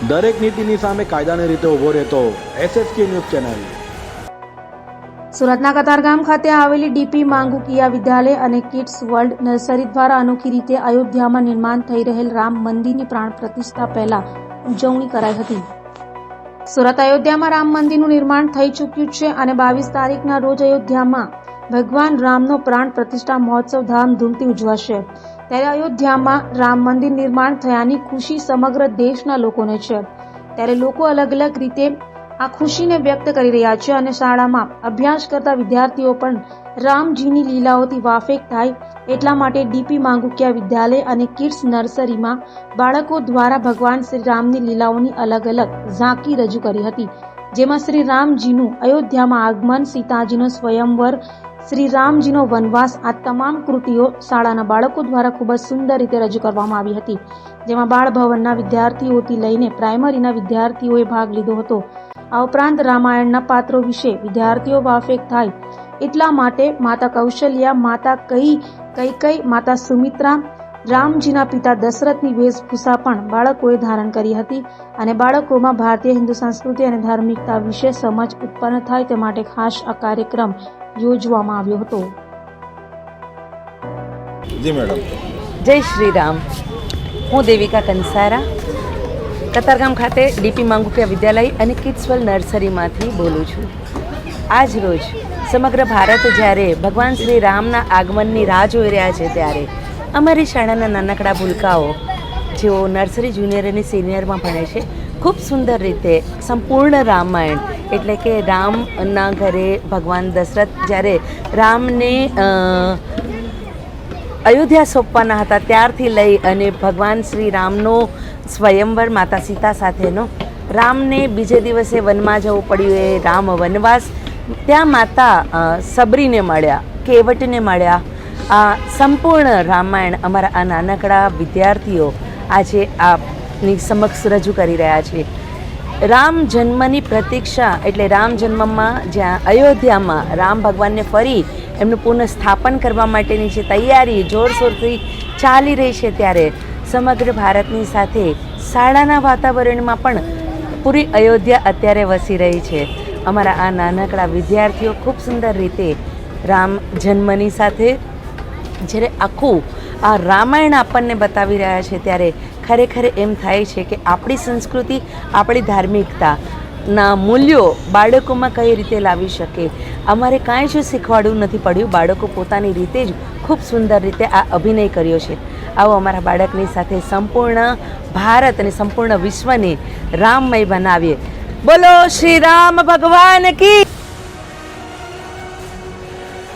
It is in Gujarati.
દરેક નીતિની સામે કાયદાની રીતે ઊભો રહેતો એસએસકે ન્યૂઝ ચેનલ. સુરતના કતારગામ ખાતે આવેલી ડીપી માંગુકિયા વિદ્યાલય અને કિડ્સ વર્લ્ડ નર્સરી દ્વારા અનોખી રીતે અયોધ્યામાં નિર્માણ થઈ રહેલ રામ મંદિરની પ્રાણ પ્રતિષ્ઠા પહેલા ઉજવણી કરાઈ હતી. સુરત અયોધ્યામાં રામ મંદિરનું નિર્માણ થઈ ચૂક્યું છે અને બાવીસ તારીખના રોજ અયોધ્યામાં ભગવાન રામનો પ્રાણ પ્રતિષ્ઠા મહોત્સવ ધામધૂમથી ઉજવાશે. ત્યારે અયોધ્યામાં રામ મંદિર નિર્માણ થયાની ખુશી સમગ્ર દેશના લોકોને છે. ત્યારે લોકો અલગ અલગ રીતે આ ખુશીને વ્યક્ત કરી રહ્યા છે અને શાળામાં અભ્યાસ કરતા વિદ્યાર્થીઓ પણ રામજીની લીલાઓથી વાફેક થાય એટલા માટે ડીપી માંગુકિયા વિદ્યાલય અને કિડ્સ નર્સરીમાં બાળકો દ્વારા ભગવાન શ્રી રામની લીલાઓની અલગ અલગ ઝાંકી રજૂ કરી હતી, જેમાં શ્રી રામજીનું અયોધ્યામાં આગમન સીતાજીનો સ્વયંવર શ્રી રામજીનો વનવાસ આ તમામ કૃતિઓ શાળાના બાળકો દ્વારા ખૂબ જ સુંદર રીતે રજૂ કરવામાં આવી હતી. જેમાં બાળ ભવનના વિદ્યાર્થીઓથી લઈને પ્રાઇમરીના વિદ્યાર્થીઓએ ભાગ લીધો હતો. આ ઉપરાંત રામાયણના પાત્રો વિશે વિદ્યાર્થીઓ વાફેક થાય એટલા માટે માતા કૌશલ્યા, માતા કઈ કઈ કઈ, માતા સુમિત્રા રામજીના પિતા દશરથની વેશભૂષા પણ બાળકોએ ધારણ કરી હતી અને બાળકોમાં ભારતીય હિન્દુ સંસ્કૃતિ અને ધાર્મિકતા વિશે સમજ ઉત્પન્ન થાય તે માટે ખાસ આ કાર્યક્રમ યોજવામાં આવ્યો હતો. જી મેડમ. જય શ્રી રામ હું દેવિકા કંસારા કતારગામ ખાતે ડીપી માંગુકિયા વિદ્યાલય અને કિડ્સવલ નર્સરીમાંથી બોલું છું. આજ રોજ સમગ્ર ભારત જ્યારે ભગવાન શ્રી રામના આગમનની રાહ જોઈ રહ્યા છે ત્યારે અમારી શાળાના નાનકડા ભૂલકાઓ, જેઓ નર્સરી જુનિયર અને સિનિયરમાં ભણે છે, ખૂબ સુંદર રીતે સંપૂર્ણ રામાયણ, એટલે કે રામના ઘરે ભગવાન દશરથ જ્યારે રામને અયોધ્યા સોંપવાના હતા, ત્યારથી લઈ અને ભગવાન શ્રી રામનો સ્વયંવર માતા સીતા સાથેનો રામને બીજે દિવસે વનમાં જવું પડ્યું એ રામ વનવાસ, ત્યાં માતા સબરીને મળ્યા, કેવટને મળ્યા આ સંપૂર્ણ રામાયણ અમારા આ નાનકડા વિદ્યાર્થીઓ આજે આપની સમક્ષ રજૂ કરી રહ્યા છે. રામ જન્મની પ્રતીક્ષા એટલે રામ જન્મમાં જ્યાં અયોધ્યામાં રામ ભગવાનને ફરી એમનું પુનઃ સ્થાપન કરવા માટેની જે તૈયારી જોરશોરથી ચાલી રહી છે ત્યારે સમગ્ર ભારતની સાથે શાળાના વાતાવરણમાં પણ પૂરી અયોધ્યા અત્યારે વસી રહી છે. અમારા આ નાનકડા વિદ્યાર્થીઓ ખૂબ સુંદર રીતે રામ જન્મની સાથે જ્યારે આખું આ રામાયણ આપણને બતાવી રહ્યા છે ત્યારે ખરેખર એમ થાય છે કે આપણી સંસ્કૃતિ, આપણી ધાર્મિકતા ના મૂલ્યો બાળકોમાં કઈ રીતે લાવી શકે? અમારે કાંઈ જ શીખવાડવું નથી પડ્યું. બાળકો પોતાની રીતે જ ખૂબ સુંદર રીતે આ અભિનય કર્યો છે. આવો અમારા બાળકની સાથે સંપૂર્ણ ભારત અને સંપૂર્ણ વિશ્વને રામમય બનાવીએ. બોલો શ્રી રામ ભગવાન કી